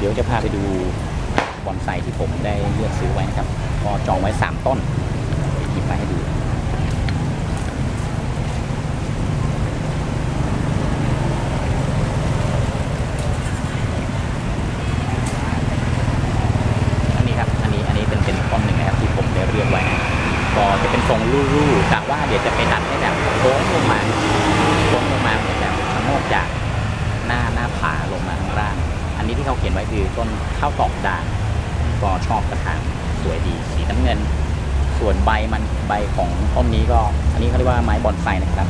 เดี๋ยวจะพาไปดูบอนไซที่ผมได้เลือกซื้อไว้นะครับ ก็จองไว้ 3 ต้นหยิบมาให้ดูอันนี้ครับอันนี้อันนี้เป็นเป็นต้นหนึ่งนะครับที่ผมได้เรียกไว้นะก็จะเป็นทรงรู่ๆกะว่าเดี๋ยวจะไปดัดให้แบบโค้งลงมาโค้งลงมาเหมือนแบบชะโงกจากหน้าหน้าผาลงมาข้างล่าง อันนี้ที่เขาเขียนไว้คือต้นข้าวตอกด่างก็ชอบกระถางสวยดีสีน้ำเงิน ส่วนใบมันใบของต้นนี้ก็ อันนี้เขาเรียกว่าไม้บอนไซนะครับ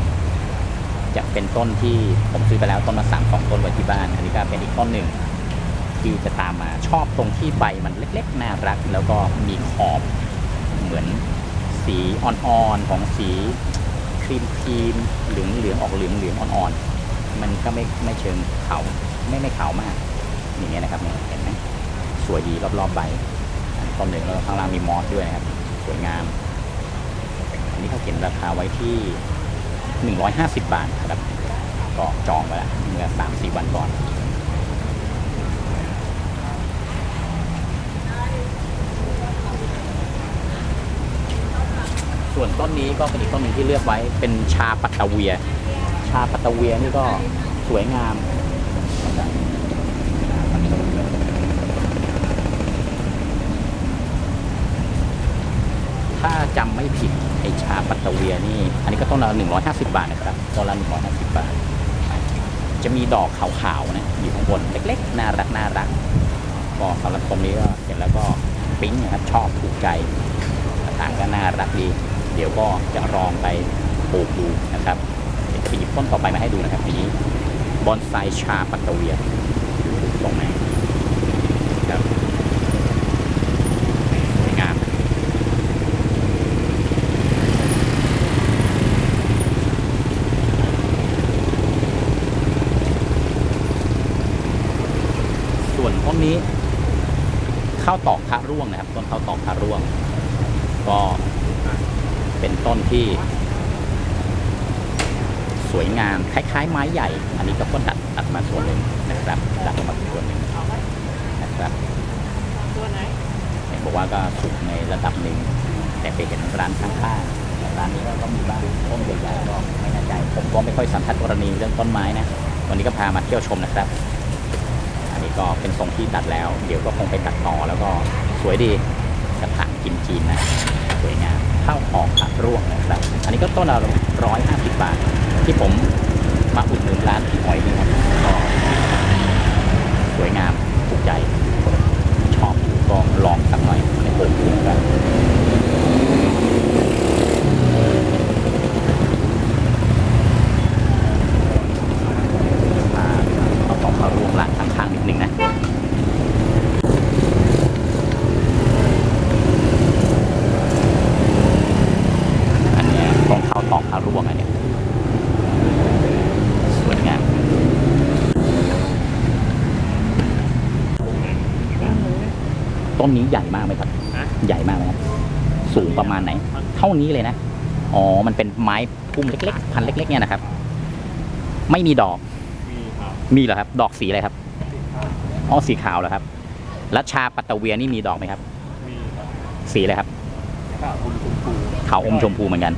จะเป็นต้นที่ผมซื้อไปแล้วต้นละสามสองต้นไว้ที่บ้าน อันนี้ก็เป็นอีกต้นหนึ่งที่จะตามมาชอบตรงที่ใบมันเล็กๆน่ารัก แล้วก็มีขอบเหมือนสีอ่อนๆของสีครีมครีมเหลืองเหลืองๆออกเหลืองเหลืองๆอ่อนๆมันก็ไม่ไม่เชิงเขาไม่ไม่ขาวมาก อย่างเงี้ยนะครับเห็นไหมสวยดีรอบๆใบต้นหนึ่งแล้วข้างล่างมีมอสด้วยนะครับ สวยงาม อันนี้เขาเขียนราคาไว้ที่ 150 บาทครับก็จองไว้แล้วเมื่อสามสี่วันก่อนส่วนต้นนี้ก็เป็นอีกต้นหนึ่งที่เลือกไว้เป็นชาปัตตเวีย ชาปัตตเวียนี่ก็สวยงามนะครับ ถ้าจำไม่ผิดไอชาปัตตะเวียนี่ อันนี้ก็ต้นละ150 บาทนะครับต้นละ150 บาท จะมีดอกขาวๆนะอยู่ข้างบนเล็กๆ น่ารักน่ารักก็สำหรับตรงนี้ก็เห็นแล้วก็ปิ๊งนะครับชอบถูกใจกระถางก็น่ารักดี เดี๋ยวก็จะลองไปปลูกดูนะครับเดี๋ยวจะหยิบต้นต่อไปมาให้ดูนะครับทีนี้บอนไซชาปัตตะเวียตรงไหนครับสวยงามส่วนต้นนี้ ข้าวตอกพระร่วงนะครับ ต้นข้าวตอกพระร่วง ก็เป็นต้นที่ สวยงามคล้าย ๆ ไม้ใหญ่ อันนี้ก็ก็ดัดตัดมาส่วนหนึ่งนะครับดัดออกมาส่วนหนึ่งนะครับตัวไหนเห็นบอกว่าก็สุกในระดับหนึ่งแต่ไปเห็นร้านข้างๆร้านนี้ก็มีบ้างต้นใหญ่ๆก็ไม่แน่ใจ ผมก็ไม่ค่อยสันทัดกรณีเรื่องต้นไม้นะวันนี้ก็พามาเที่ยวชมนะครับ ก็เป็นทรงที่ดัดแล้ว เดี๋ยวก็คงไปตัดต่อแล้วก็สวยดีกระถางกินจีนนะสวยงามข้าวหอมผักร่วงนะครับ อันนี้ก็ต้นละร้อยห้าสิบบาท ที่ผมมาอุดหนุนร้านพี่อ้อยนี่ครับก็สวยงามถูกใจชอบก็ลองสักหน่อยในเปิดดูกันมาเอาต้องมารวมร้านข้างๆนิดนึงนะ อันเนี้ยต้องเข้าตอกพาร่วงอันเนี้ยสวยงาม ต้นนี้ใหญ่มากไหมครับ ใหญ่มากไหมครับสูงประมาณไหน เท่านี้เลยนะ อ๋อ มันเป็นไม้พุ่มเล็กๆ พันเล็ก ๆ เนี่ยนะครับ ไม่มีดอก มีครับมีเหรอครับ ดอกสีอะไรครับ อ๋อ สีขาวเหรอครับ แล้วชาปัตตะเวียนี่มีดอกไหมครับ มีครับสีอะไรครับข้าวคุณคุณปูขาวอมชมพูเหมือนกัน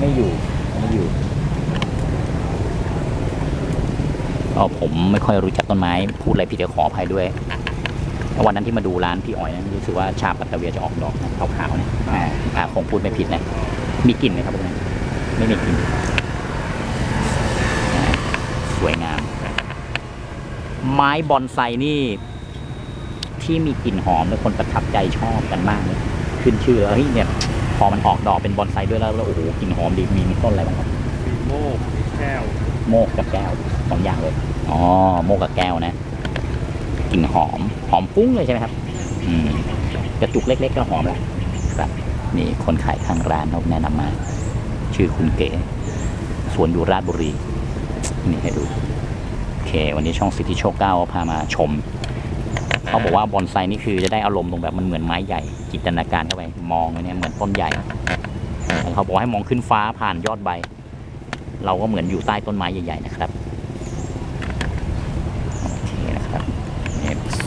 ไม่อยู่ ไม่อยู่ก็ผมไม่ค่อยรู้จักต้นไม้ พูดอะไรผิดเดี๋ยวขออภัยด้วยแล้ ววันนั้นที่มาดูร้านพี่อ๋อยนะรู้สึกว่าชาปัตตะเวียจะออกดอกนะขาวๆนะอ่าอ่าคงพูดไม่ผิดนะมีกลิ่นไหมครับพวกนี้ไม่มีกลิ่นสวยงาม ไม้บอนไซนี่ที่มีกลิ่นหอมและคนประทับใจชอบกันมากเลยขึ้นชื่อเฮ้ยเนี่ย พอมันออกดอกเป็นบอนไซด้วยแล้วแล้วโอ้โหกลิ่นหอมดีมีมีต้นอะไรบ้างครับมีโมกมีแก้ว โมกกับแก้วสองอย่างเลยอ๋อโมกกับแก้วนะ ลิ่นหอม หอมฟุ้งเลยใช่ไหมครับ อืมกระจุกเล็ก ๆ ก็หอมแล้วครับ นี่คนขายข้างร้านเขาแนะนำมา ชื่อคุณเก๋สวนอยู่ราชบุรี นี่ให้ดู โอเค วันนี้ช่องสิทธิโชคเก้าพามาชม เขาบอกว่าบอนไซนี่คือจะได้อารมณ์ตรงแบบมันเหมือนไม้ใหญ่ จินตนาการเข้าไป มองเนี่ยเหมือนต้นใหญ่เขาบอกให้มองขึ้นฟ้าผ่านยอดใบ เราก็เหมือนอยู่ใต้ต้นไม้ใหญ่ ๆ นะครับ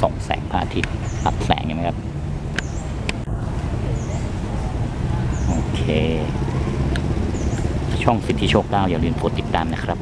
ส่องแสงพระอาทิตย์ตัดแสงเห็นไหมครับ โอเค ช่องสิทธิโชคเก้าอย่าลืมกดติดตามนะครับ